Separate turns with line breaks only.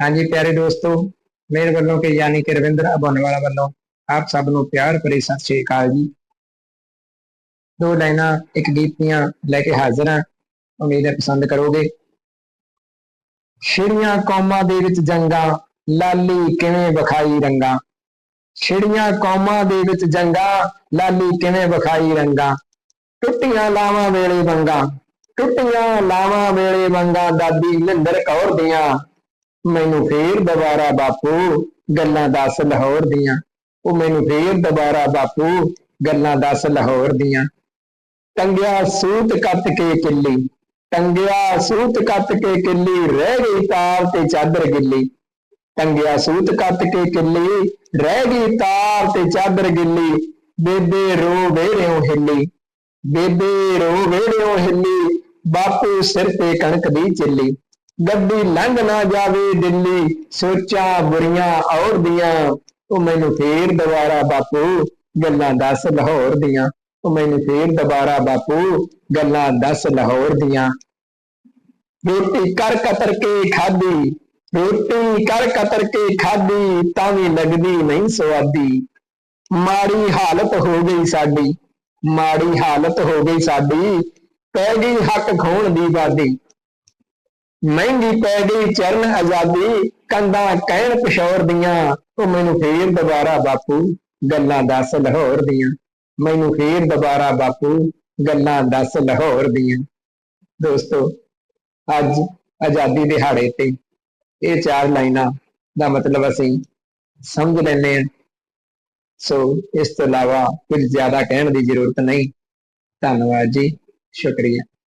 ਹਾਂਜੀ ਪਿਆਰੇ ਦੋਸਤੋ, ਮੇਰੇ ਵੱਲੋਂ ਕਿ ਯਾਨੀ ਕਿ ਰਵਿੰਦਰ ਅਬੋਨਵਾਲਾ ਵੱਲੋਂ ਆਪ ਸਭ ਨੂੰ ਪਿਆਰ ਭਰੀ ਸਤਿ ਸ਼੍ਰੀ ਅਕਾਲ ਜੀ। ਦੋ ਲਾਈਨਾਂ, ਇੱਕ ਗੀਤ ਦੀਆਂ ਲੈ ਕੇ ਹਾਜ਼ਰ ਹਾਂ, ਉਮੀਦ ਹੈ ਪਸੰਦ ਕਰੋਗੇ। ਛਿੜੀਆਂ ਕੌਮਾਂ ਦੇ ਵਿੱਚ ਜੰਗਾ, ਲਾਲੀ ਕਿਵੇਂ ਵਿਖਾਈ ਰੰਗਾ? ਛਿੜੀਆਂ ਕੌਮਾਂ ਦੇ ਵਿੱਚ ਜੰਗਾ, ਲਾਲੀ ਕਿਵੇਂ ਵਿਖਾਈ ਰੰਗਾਂ? ਟੁੱਟੀਆਂ ਲਾਵਾਂ ਵੇਲੇ ਵੰਗਾਂ, ਟੁੱਟੀਆਂ ਲਾਵਾਂ ਵੇਲੇ ਵੰਗਾਂ ਦਾਦੀ ਲਿੰਦਰ ਕੌਰ ਦੀਆਂ। ਮੈਨੂੰ ਫੇਰ ਦੁਬਾਰਾ ਬਾਪੂ ਗੱਲਾਂ ਦੱਸ ਲਾਹੌਰ ਦੀਆਂ। ਉਹ ਮੈਨੂੰ ਫੇਰ ਦੁਬਾਰਾ ਬਾਪੂ ਗੱਲਾਂ ਦੱਸ ਲਾਹੌਰ ਦੀਆਂ। ਟੰਗਿਆ ਸੂਤ ਕੱਤ ਕੇ ਕਿੱਲੀ, ਟੰਗਿਆ ਸੂਤ ਕੱਤ ਕੇ ਕਿੱਲੀ, ਰਹਿ ਗਈ ਤਾਰ ਤੇ ਚਾਦਰ ਗਿੱਲੀ। ਟੰਗਿਆ ਸੂਤ ਕੱਤ ਕੇ ਕਿੱਲੀ, ਰਹਿ ਗਈ ਤਾਰ ਤੇ ਚਾਦਰ ਗਿੱਲੀ। ਬੇਬੇ ਰੋ ਵੇੜਿਓ ਹਿੱਲੀ, ਬੇਬੇ ਰੋ ਵੇੜਿਓ ਹਿੱਲੀ, ਬਾਪੂ ਸਿਰ ਤੇ ਕਣਕ ਦੀ ਚਿੱਲੀ। ਗੱਡੀ ਲੰਘ ਨਾ ਜਾਵੇ ਦਿੱਲੀ, ਸੋਚਾਂ ਬੁਰੀਆਂ ਔਰ ਦੀਆਂ। ਉਹ ਮੈਨੂੰ ਫੇਰ ਦੁਬਾਰਾ ਬਾਪੂ ਗੱਲਾਂ ਦੱਸ ਲਾਹੌਰ ਦੀਆਂ। ਉਹ ਮੈਨੂੰ ਫੇਰ ਦੁਬਾਰਾ ਬਾਪੂ ਗੱਲਾਂ ਦੱਸ ਲਾਹੌਰ ਦੀਆਂ। ਰੋਟੀ ਕਰ ਕਤਰ ਕੇ ਖਾਦੀ ਰੋਟੀ ਕਰ ਕਤਰ ਕੇ ਖਾਦੀ ਤਾਂ ਵੀ ਲੱਗਦੀ ਨਹੀਂ ਸਵਾਦੀ ਮਾੜੀ ਹਾਲਤ ਹੋ ਗਈ ਸਾਡੀ, ਮਾੜੀ ਹਾਲਤ ਹੋ ਗਈ ਸਾਡੀ, ਪੈ ਗਈ ਹੱਕ ਖੋਣ ਦੀ ਵਾਦੀ। ਮਹਿੰਗੀ ਪੈ ਗਈ ਚਰਨ ਆਜ਼ਾਦੀ ਕੰਦਾ ਕਹਿਣ ਪਿਸ਼ੌਰ ਦੀਆਂ। ਉਹ ਮੈਨੂੰ ਫੇਰ ਦੁਬਾਰਾ ਬਾਪੂ, ਗੱਲਾਂ ਦੱਸ ਲਾਹੌਰ ਦੀਆਂ। ਮੈਨੂੰ ਫੇਰ ਦੁਬਾਰਾ ਬਾਪੂ, ਗੱਲਾਂ ਦੱਸ ਲਾਹੌਰ ਦੀਆਂ। ਦੋਸਤੋ, ਅੱਜ ਆਜ਼ਾਦੀ ਦਿਹਾੜੇ ਤੇ ਇਹ ਚਾਰ ਲਾਈਨਾਂ ਦਾ ਮਤਲਬ ਅਸੀਂ ਸਮਝ ਲੈਂਦੇ ਹਾਂ। ਸੋ, ਇਸ ਤੋਂ ਇਲਾਵਾ ਕੁਝ ਜ਼ਿਆਦਾ ਕਹਿਣ ਦੀ ਜ਼ਰੂਰਤ ਨਹੀਂ। ਧੰਨਵਾਦ ਜੀ, ਸ਼ੁਕਰੀਆ।